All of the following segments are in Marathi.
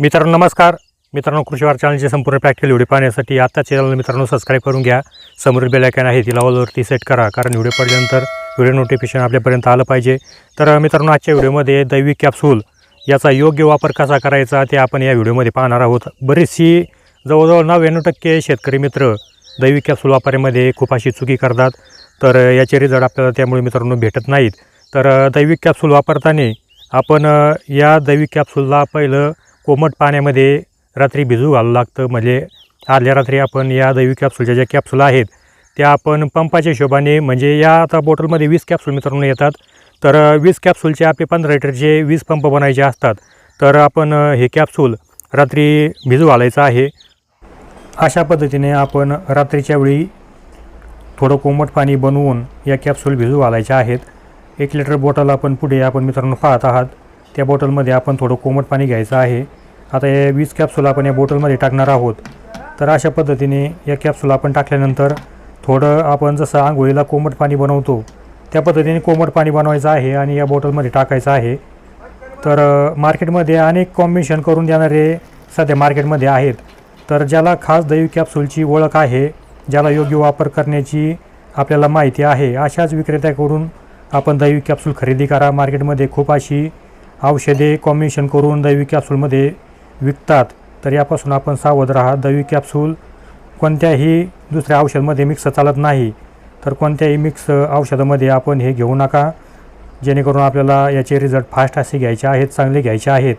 मित्रांनो नमस्कार. मित्रांनो कृषीवार चॅनलचे संपूर्ण प्रॅक्टिकल व्हिडिओ पाहण्यासाठी आता चॅनल मित्रांनो सबस्क्राईब करून घ्या. समोरील बेल आहे तिला ऑलवरती सेट करा कारण व्हिडिओ पडल्यानंतर व्हिडिओ नोटिफिकेशन आपल्यापर्यंत आलं पाहिजे. तर मित्रांनो आजच्या व्हिडिओमध्ये दैविक कॅप्सूल याचा योग्य वापर कसा करायचा ते आपण या व्हिडिओमध्ये पाहणार आहोत. बरीचशी जवळजवळ नव्याण्णव टक्के शेतकरी मित्र दैविक कॅप्सूल वापरामध्ये खूप अशी चुकी करतात. तर याचे रिझल्ट आपल्याला त्यामुळे मित्रांनो भेटत नाहीत. तर दैविक कॅप्सूल वापरताना आपण या दैविक कॅप्सूलला पहिलं कोमट पाण्यामध्ये रात्री भिजू घालावं लागतं. म्हणजे आदल्या रात्री आपण या दैवी कॅप्सूलच्या ज्या कॅप्सूल आहेत त्या आपण पंपाच्या हिशोबाने म्हणजे या आता बॉटलमध्ये वीस कॅप्सूल मित्रांनो येतात. तर वीस कॅप्सूलचे आपले पंधरा लिटरचे वीस पंप बनायचे असतात. तर आपण हे कॅप्सूल रात्री भिजू घालायचं आहे. अशा पद्धतीने आपण रात्रीच्या वेळी थोडं कोमट पाणी बनवून या कॅप्सूल भिजू घालायच्या आहेत. एक लिटर बॉटल आपण पुढे आपण मित्रांनो पाहत आहात. त्या बॉटलमध्ये आपण थोडं कोमट पाणी घ्यायचं आहे. आता हे वीस कॅप्सूल आपण या बॉटलमध्ये टाकणार आहोत. तर अशा पद्धतीने या कॅप्सूल आपण टाकल्यानंतर थोडं आपण जसं आंघोळीला कोमट पाणी बनवतो त्या पद्धतीने कोमट पाणी बनवायचं आहे आणि या बॉटलमध्ये टाकायचं आहे. तर मार्केटमध्ये अनेक कॉम्बिनेशन करून देणारे सध्या मार्केटमध्ये आहेत. तर ज्याला खास दैविक कॅप्सूलची ओळख आहे ज्याला योग्य वापर करण्याची आपल्याला माहिती आहे अशाच विक्रेत्याकडून आपण दैविक कॅप्सूल खरेदी करा. मार्केटमध्ये खूप अशी औषधे कॉम्बिनेशन करून दैविक कॅप्सूलमध्ये विकतात तर यापासून आपण सावध राहा. दवी कॅप्सूल कोणत्याही दुसऱ्या औषधमध्ये मिक्स चालत नाही तर कोणत्याही मिक्स औषधामध्ये आपण हे घेऊ नका. जेणेकरून आपल्याला याचे रिझल्ट फास्ट असे घ्यायचे आहेत चांगले घ्यायचे आहेत.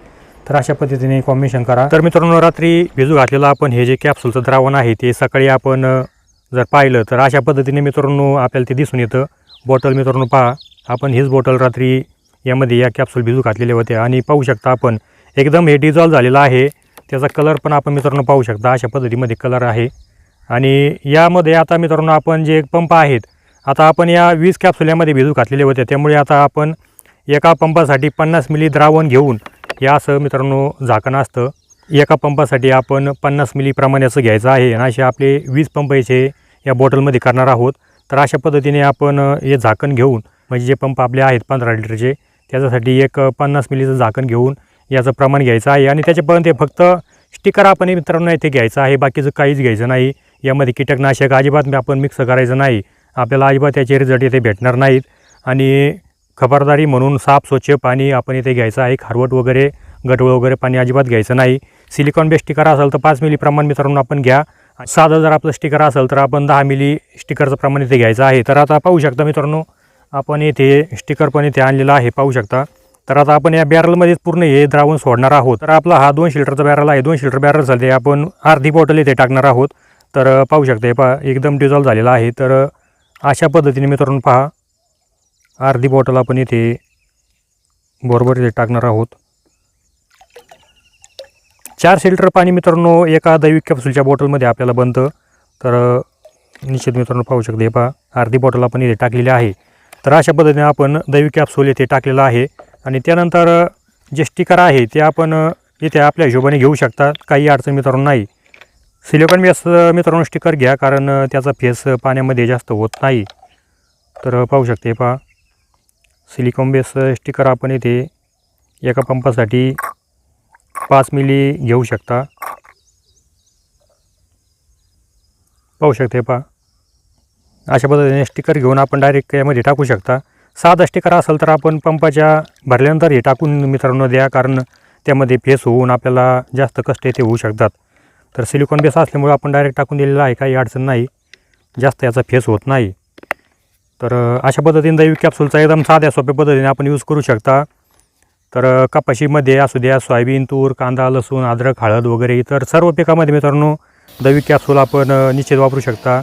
तर अशा पद्धतीने कॉम्बिनेशन करा. तर मित्रांनो रात्री भिजू घातलेलं आपण हे जे कॅप्सूलचं द्रावण आहे ते सकाळी आपण जर पाहिलं तर अशा पद्धतीने मित्रांनो आपल्याला ते दिसून येतं. बॉटल मित्रांनो पहा. आपण हीच बॉटल रात्री यामध्ये या कॅप्सूल भिजू घातलेले होते आणि पाहू शकता आपण एकदम हे डिझॉल्व झालेलं आहे. त्याचा कलर पण आपण मित्रांनो पाहू शकता. अशा पद्धतीमध्ये कलर आहे. आणि यामध्ये आता मित्रांनो आपण जे पंप आहेत आता आपण या वीस कॅप्सुल्यामध्ये भिजू घातलेले होते. त्यामुळे आता आपण एका पंपासाठी पन्नास मिली द्रावण घेऊन हे असं मित्रांनो झाकण असतं. एका पंपासाठी आपण पन्नास मिली प्रमाणाचं घ्यायचं आहे. आणि असे आपले वीस पंप याचे या बॉटलमध्ये करणार आहोत. तर अशा पद्धतीने आपण हे झाकण घेऊन म्हणजे जे पंप आपले आहेत पंधरा लिटरचे त्याच्यासाठी एक पन्नास मिलीचं झाकण घेऊन याचं प्रमाण घ्यायचं आहे. आणि त्याच्यापर्यंत हे फक्त स्टिकर आपण मित्रांनो इथे घ्यायचं आहे. बाकीचं काहीच घ्यायचं नाही. यामध्ये कीटकनाशक अजिबात आपण मिक्स करायचं नाही. आपल्याला अजिबात त्याचे रिझल्ट इथे भेटणार नाहीत. आणि खबरदारी म्हणून साफ स्वच्छ पाणी आपण इथे घ्यायचं आहे. खारवट वगैरे गटवळ वगैरे पाणी अजिबात घ्यायचं नाही. सिलिकॉन बेस्ट स्टिकर असेल तर पाच मिली प्रमाण मित्रांनो आपण घ्या. साधं जर आपलं स्टिकर असेल तर आपण दहा मिली स्टिकरचं प्रमाण इथे घ्यायचं आहे. तर आता पाहू शकता मित्रांनो आपण इथे स्टिकर पण इथे आणलेलं आहे. पाहू शकता. तर आता आपण या बॅरलमध्येच पूर्ण हे द्रावण सोडणार आहोत. तर आपला हा दोन शिल्टरचा बॅरल आहे. दोन शिल्टर बॅरल झाले. आपण अर्धी बॉटल इथे टाकणार आहोत. तर पाहू शकते हे पहा एकदम डिझॉल्व झालेला आहे. तर अशा पद्धतीने मित्रांनो पहा अर्धी बॉटल आपण इथे बरोबर इथे टाकणार आहोत. चार शिल्टर पाणी मित्रांनो एका दैविक कॅप्सूलच्या बॉटलमध्ये आपल्याला बनतं. तर निश्चित मित्रांनो पाहू शकते हे पहा अर्धी बॉटल आपण इथे टाकलेली आहे. तर अशा पद्धतीने आपण दैविक कॅप्सूल इथे टाकलेलं आहे. आणि त्यानंतर जे स्टिकर आहे ते आपण इथे आपल्या हिशोबाने घेऊ शकता. काही अडचण मित्रांनो नाही. सिलिकॉन बेस मित्रांनो स्टिकर घ्या कारण त्याचा फेस पाण्यामध्ये जास्त होत नाही. तर पाहू शकते पहा. सिलिकॉन बेस स्टिकर आपण इथे एका पंपासाठी पाच मिली घेऊ शकता. पाहू शकते पहा. अशा पद्धतीने स्टिकर घेऊन आपण डायरेक्ट यामध्ये टाकू शकता. साधा स्टिकर असेल तर आपण पंपाच्या भरल्यानंतर हे टाकून मित्रांनो द्या कारण त्यामध्ये फेस होऊन आपल्याला जास्त कष्ट येथे होऊ शकतात. तर सिलिकॉन बेस असल्यामुळे आपण डायरेक्ट टाकून दिलेला आहे काही अडचण नाही. जास्त याचा फेस होत नाही. तर अशा पद्धतीने दैविक कॅप्सूलचा एकदम साध्या सोप्या पद्धतीने आपण यूज करू शकता. तर कपाशीमध्ये असू द्या सोयाबीन तूर कांदा लसूण अद्रक हळद वगैरे इतर सर्व पिकामध्ये मित्रांनो दैविक कॅप्सूल आपण निश्चित वापरू शकता.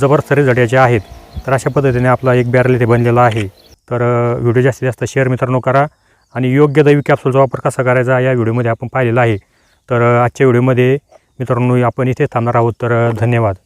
जबरदस्त रिझल्ट याचे आहेत. तर अशा पद्धतीने आपला एक बॅरल इथे बनलेला आहे. तर व्हिडिओ जास्तीत जास्त शेअर मित्रांनो करा आणि योग्य दैवी कॅप्सूलचा वापर कसा करायचा या व्हिडिओमध्ये आपण पाहिलेला आहे. तर आजच्या व्हिडिओमध्ये मित्रांनो आपण इथे थांबणार आहोत. तर धन्यवाद.